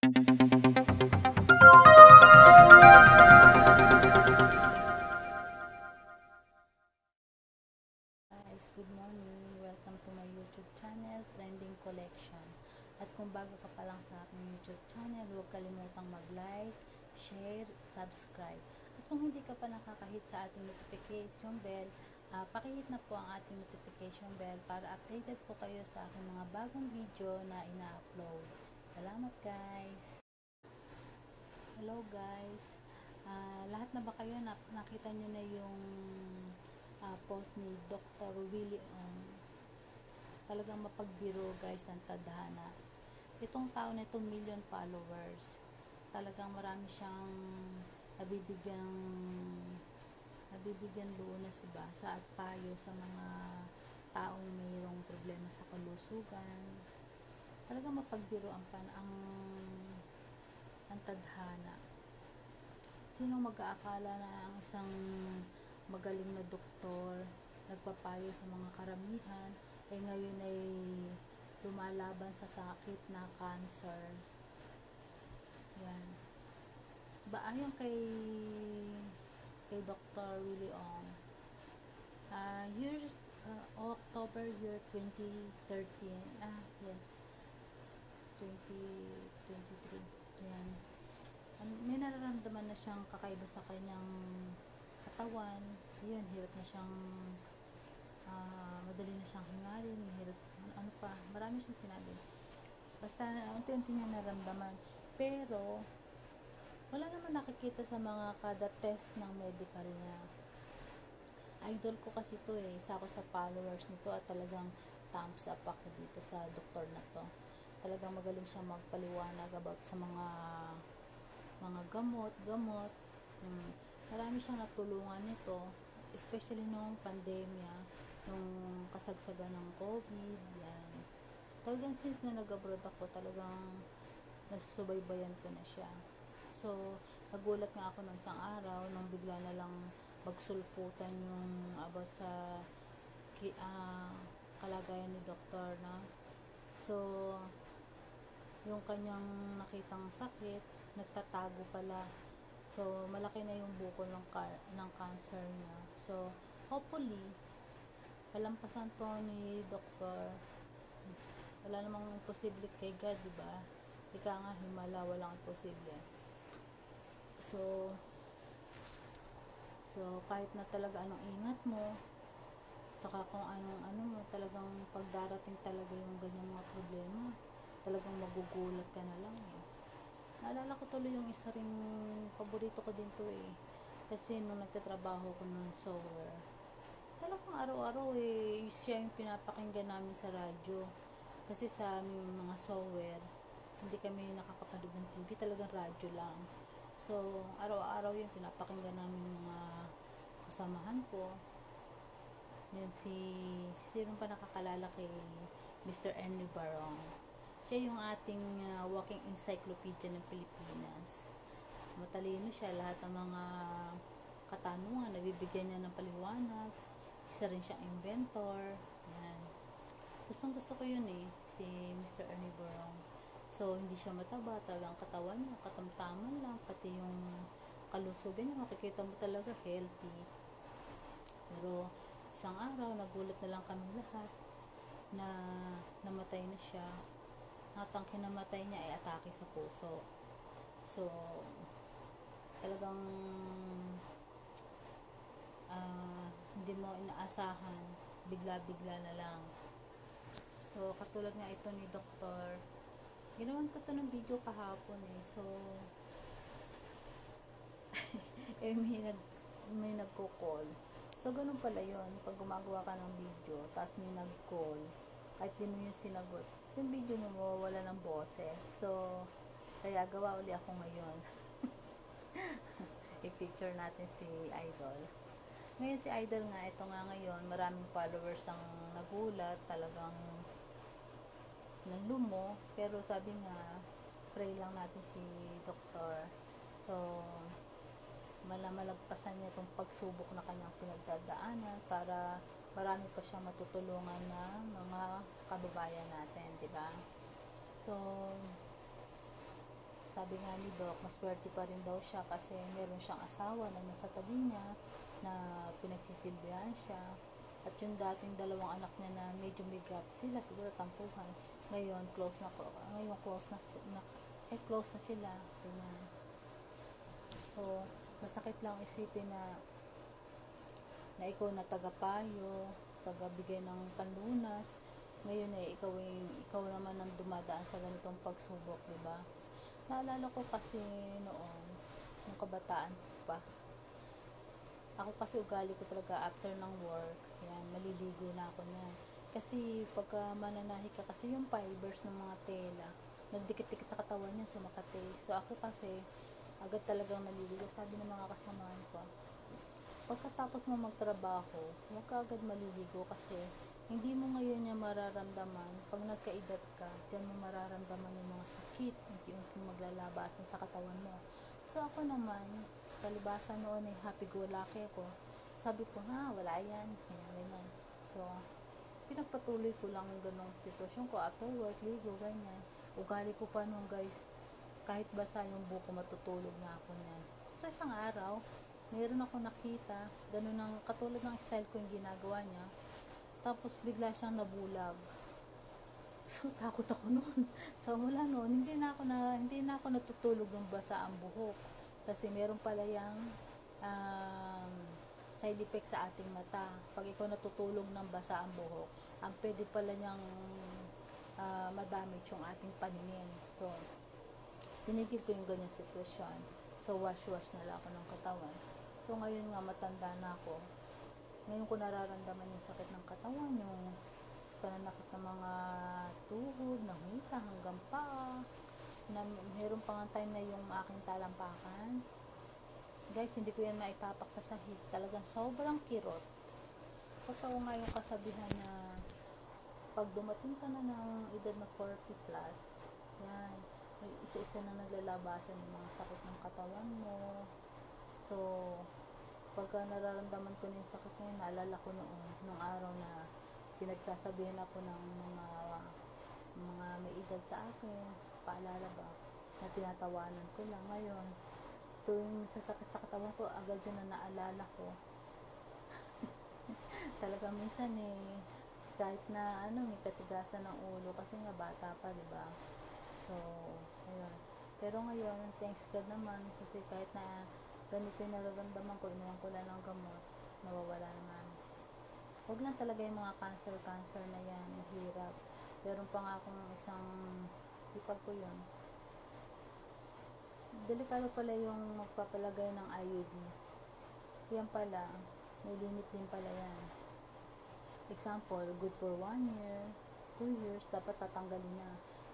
Guys, good morning. Welcome to my YouTube channel, Trending Collection. At kung bago ka pa lang sa aking YouTube channel, huwag kalimutang mag-like, share, subscribe. At kung hindi ka pa nakakahit sa ating notification bell, ah, pakihit na po ang ating notification bell para updated po kayo sa aking mga bagong video na ina-upload. Salamat guys! Hello guys! Ah, lahat na ba kayo na, nakita nyo na yung ah, post ni Dr. Willie um, talagang mapagbiro guys ang tadhana itong tao na itong million followers talagang marami siyang nabibigyang nabibigyan lunas ba sa at payo sa mga taong mayroong problema sa kalusugan talagang mapagbiro ang pan ang ang tadhana. Sino mag-aakala na ang isang magaling na doktor nagpapayo sa mga karamihan ay ngayon ay lumalaban sa sakit na cancer? Yan. Ba ayon kay kay Dr. Willie Ong ah year ah, October year 2013 ah yes 2023 yan An- may nararamdaman na siyang kakaiba sa kanyang katawan. Yun hirap na siyang ah, madali na siyang hingalin mahirap ano, ano pa. Marami siyang sinabi. Basta unti-unti niya naramdaman. Pero wala naman nakikita sa mga kada test ng medical niya. Idol ko kasi to eh. Isa ako sa followers nito at talagang thumbs up ako dito sa doktor na to talagang magaling siya magpaliwanag about sa mga mga gamot gamot. Yung marami siyang natulungan nito especially nung pandemya nung kasagsagan ng COVID yan. Talagang since na nag-abroad ako talagang nasusubaybayan ko na siya. So nagulat nga ako ng isang araw nung bigla na lang magsulputan yung about sa ah, kalagayan ni doktor na so yung kanyang nakitang sakit nagtatago pala. So malaki na yung buko ng, car- ng cancer niya. So hopefully palampasan to ni doktor. Wala namang imposible kay God di ba? Ika nga himala walang imposible so so kahit na talaga anong ingat mo saka kung anong ano mo talagang pagdarating talaga yung ganyang mga problema talagang magugulat ka na lang eh. Naalala ko tuloy yung isa ring paborito ko din to eh. Kasi nung nagtatrabaho ko ng software talagang araw-araw eh siya yung pinapakinggan namin sa radyo. Kasi sa aming mga software hindi kami nakakapanood ng TV talagang radyo lang. So araw-araw yung pinapakinggan namin mga kasamahan ko. Yan si sino pa nakakalala kay Mr. Henry Barong siya yung ating uh, walking encyclopedia ng Pilipinas. Matalino siya lahat ng mga katanungan nabibigyan niya ng paliwanag isa rin siyang inventor yan. Gustong gusto ko yun eh si Mr. Ernie Barong. So hindi siya mataba talagang katawan niya katamtaman lang pati yung kalusugan niya makikita mo talaga healthy. Pero isang araw nagulat na lang kami lahat na namatay na siya at ang kinamatay niya ay atake sa puso. So talagang ah, hindi mo inaasahan. Bigla-bigla na lang. So katulad nga ito ni doktor ginawan ko to ng video kahapon eh. So eh may nag may nagko-call. So ganun pala yon pag gumagawa ka ng video tapos may nag-call kahit di mo yung sinagot yung video mo mawawala ng boses. So kaya gawa uli ako ngayon. I-picture natin si Idol. Ngayon si Idol nga ito nga ngayon maraming followers ang nagulat talagang nanlumo pero sabi nga pray lang natin si doktor. So malamalagpasan niya itong pagsubok na kanyang pinagdadaanan para marami pa siya matutulungan na mga kababayan natin, di ba? So, sabi nga ni Doc, maswerte pa rin daw siya kasi meron siyang asawa na nasa tabi niya na pinagsisilbihan siya. At yung dating dalawang anak niya na medyo may gap sila, siguro tampuhan. Ngayon, close na, ngayon close na, na eh, close na sila. Ganyan. So, masakit lang isipin na na ikaw na tagapayo, tagabigay ng panlunas, ngayon eh, ikaw, ay- ikaw naman ang dumadaan sa ganitong pagsubok, di ba? Naalala ko kasi noon, nung kabataan pa, ako kasi ugali ko talaga after ng work, yan, maliligo na ako niyan. Kasi pagka mananahi ka kasi yung fibers ng mga tela, nagdikit-dikit sa katawan niya, sumakate. So ako kasi, agad talagang naliligo. Sabi ng mga kasamahan ko, pagkatapos mo magtrabaho, huwag ka agad maliligo kasi hindi mo ngayon niya mararamdaman. Pag nagkaedad ka, diyan mo mararamdaman yung mga sakit, unti-unting maglalabasan sa katawan mo. So ako naman, kalibasan noon ay happy-go-lucky ko. Sabi ko, ha, wala yan. Ganyan, ganyan. So, pinagpatuloy ko lang yung ganong sitwasyon ko. After work, ligo, ganyan. Ugali ko pa nung guys, kahit basa yung buko, matutulog na ako niyan. So, isang araw, meron ako nakita, ganun ang, katulad ng style ko yung ginagawa niya. Tapos, bigla siyang nabulag. So, takot ako noon. So, mula noon, hindi na ako na, hindi na ako natutulog ng basa ang buhok. Kasi meron pala yung um, side effect sa ating mata. Pag ikaw natutulog ng basa ang buhok, ang pwede pala niyang ah, madamage yung ating paningin. So, tinigil ko yung ganyan sitwasyon. So, wash-wash na lang ako ng katawan. So, ngayon nga matanda na ako. Ngayon ko nararamdaman yung sakit ng katawan, yung pananakit ng mga tuhod, ng hita, hanggang paa. Na meron pa nga time na yung aking talampakan. Guys, hindi ko yan maitapak sa sahig. Talagang sobrang kirot. Pagka nga yung kasabihan na pag dumating ka na ng edad na 40 plus, yan, may isa-isa na naglalabasan yung mga sakit ng katawan mo. So, pagka nararamdaman ko na yung sakit na yun, naalala ko noon, nung araw na pinagsasabihan ako ng mga mga may edad sa akin, paalala ba, na tinatawanan ko lang. Ngayon, tuwing sasakit sa katawan ko, agad yun na naalala ko. Talaga minsan eh, kahit na ano, may katigasan ng ulo kasi nga bata pa, di ba? So, ayun. Pero ngayon, thanks God naman kasi kahit na ganito yung nararamdaman ko, inuwan ko lang ng gamot, nawawala naman. Huwag lang talaga yung mga cancer-cancer na yan, mahirap. Meron pa nga akong isang ipag ko yun. Delikado pala yung magpapalagay ng IUD. Yan pala, may limit din pala yan. Example, good for one year, two years, dapat tatanggalin na.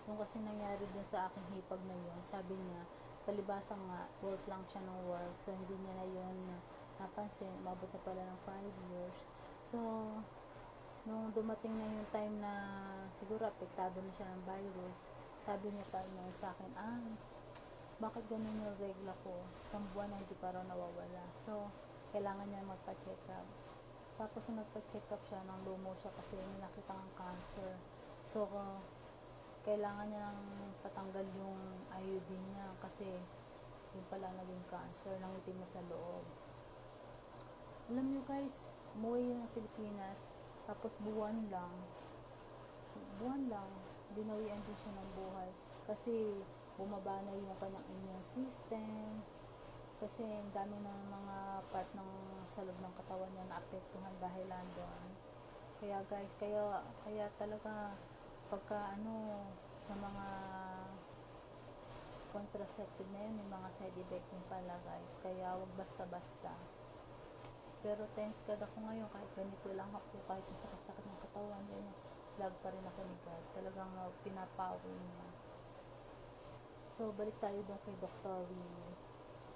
Yung kasi nangyari dun sa aking hipag na yun, sabi niya, palibasa nga, work lang siya ng work, so hindi niya na yun napansin, umabot na pala ng 5 years. So, nung dumating na yung time na siguro apektado na siya ng virus, sabi niya pa sa akin, ah, bakit ganun yung regla ko? Isang buwan na hindi pa raw nawawala. So, kailangan niya magpa-check up. Tapos nagpa-check up siya, nang lumo siya kasi may nakita ng cancer. So, kailangan niya nang patanggal yung IUD niya kasi yung pala naging cancer, nangitim na sa loob. Alam niyo guys, umuwi yun ng Pilipinas, tapos buwan lang, buwan lang, binawian din siya ng buhay. Kasi bumaba na yung kanyang immune system, kasi ang dami ng mga part ng sa loob ng katawan niya na apektuhan dahil doon. Kaya guys, kaya kaya talaga pagka ano sa mga contraceptive na yun, may mga side effect din pala guys. Kaya wag basta-basta. Pero thanks God ako ngayon, kahit ganito lang ako, kahit sakit-sakit ng katawan, ganyan, lag pa rin ako ni God. Talagang uh, pinapawi niya. So, balik tayo doon kay Dr. Winnie.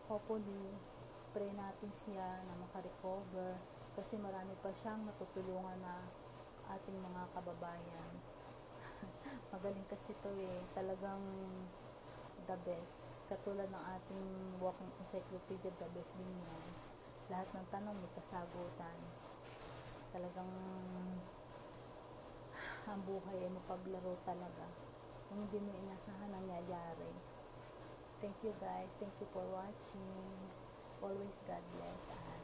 Hopefully, pray natin siya na makarecover kasi marami pa siyang matutulungan na ating mga kababayan. Magaling kasi to eh. Talagang the best. Katulad ng ating walking encyclopedia, the best din yan. Lahat ng tanong may kasagutan. Talagang ang buhay ay mapaglaro talaga. Kung hindi mo inasahan nangyayari. Thank you guys. Thank you for watching. Always God bless us.